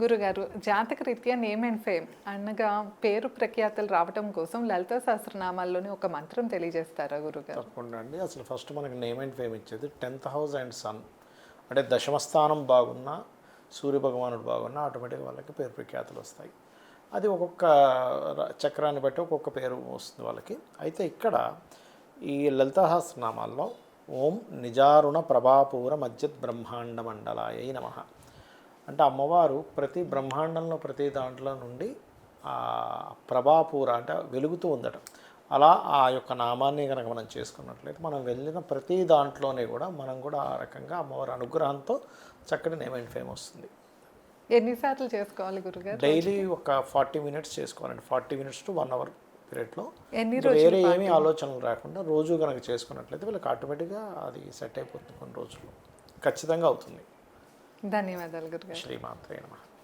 గురుగారు జాతక రీత్యా నేమ్ అండ్ ఫేమ్ అనగా పేరు ప్రఖ్యాతలు రావటం కోసం లలిత సహస్రనామాల్లోని ఒక మంత్రం తెలియజేస్తారా గురుగారు? తప్పకుండా అండి. అసలు ఫస్ట్ మనకి నేమ్ అండ్ ఫేమ్ ఇచ్చేది టెన్త్ హౌస్ అండ్ సన్ అంటే దశమస్థానం బాగున్నా సూర్య భగవానుడు బాగున్నా ఆటోమేటిక్గా వాళ్ళకి పేరు ప్రఖ్యాతలు వస్తాయి. అది ఒక్కొక్క ర- చక్రాన్ని బట్టి ఒక్కొక్క పేరు వస్తుంది వాళ్ళకి. అయితే ఇక్కడ ఈ లలితాహస్రనామాల్లో ఓం నిజారుణ ప్రభాపూర మధ్యత్ బ్రహ్మాండ మండలాయ నమ. అంటే అమ్మవారు ప్రతి బ్రహ్మాండంలో ప్రతి దాంట్లో నుండి ఆ ప్రభాపూర అంటే వెలుగుతూ ఉందట. అలా ఆ యొక్క నామాన్ని కనుక మనం చేసుకున్నట్లయితే మనం వెళ్ళిన ప్రతి దాంట్లోనే కూడా మనం కూడా ఆ రకంగా అమ్మవారి అనుగ్రహంతో చక్కటి నేమ్ అండ్ ఫేమ్ వస్తుంది. ఎన్నిసార్లు చేసుకోవాలి గురుగారు? డైలీ ఒక ఫార్టీ మినిట్స్ చేసుకోవాలండి. Forty minutes to one hour పీరియడ్లో. ఎన్ని వేరే ఏమీ ఆలోచనలు రాకుండా రోజు కనుక చేసుకున్నట్లయితే వీళ్ళకి ఆటోమేటిక్గా అది సెట్ అయిపోతుంది కొన్ని రోజుల్లో. ఖచ్చితంగా అవుతుంది. ధన్యవాదాలు గురుగారు. శ్రీమాత్రే నమ.